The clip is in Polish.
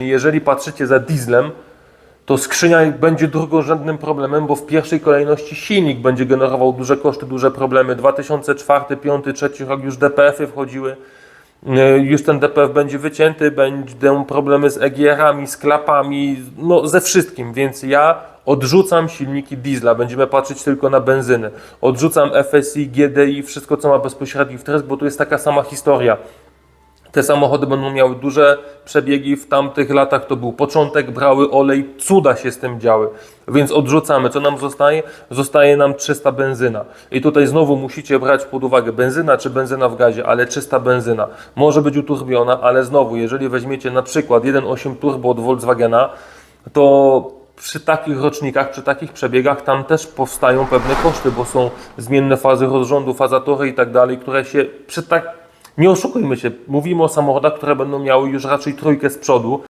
Jeżeli patrzycie za dieslem, to skrzynia będzie drugorzędnym problemem, bo w pierwszej kolejności silnik będzie generował duże koszty, duże problemy. 2004, 2005, 2003 rok już DPF-y wchodziły. E, Już ten DPF będzie wycięty, będą problemy z EGR-ami, z klapami, no ze wszystkim, więc ja odrzucam silniki diesla, będziemy patrzeć tylko na benzynę. Odrzucam FSI, GDI, wszystko co ma bezpośredni wtrysk, bo tu jest taka sama historia. Te samochody będą miały duże przebiegi. W tamtych latach to był początek, brały olej, cuda się z tym działy. Więc odrzucamy. Co nam zostaje? Zostaje nam czysta benzyna. I tutaj znowu musicie brać pod uwagę benzyna czy benzyna w gazie, ale czysta benzyna. Może być uturbiona, ale znowu, jeżeli weźmiecie na przykład 1.8 turbo od Volkswagena, to przy takich rocznikach, przy takich przebiegach tam też powstają pewne koszty, bo są zmienne fazy rozrządu, fazatory i tak dalej, które się przy tak nie oszukujmy się, mówimy o samochodach, które będą miały już raczej trójkę z przodu,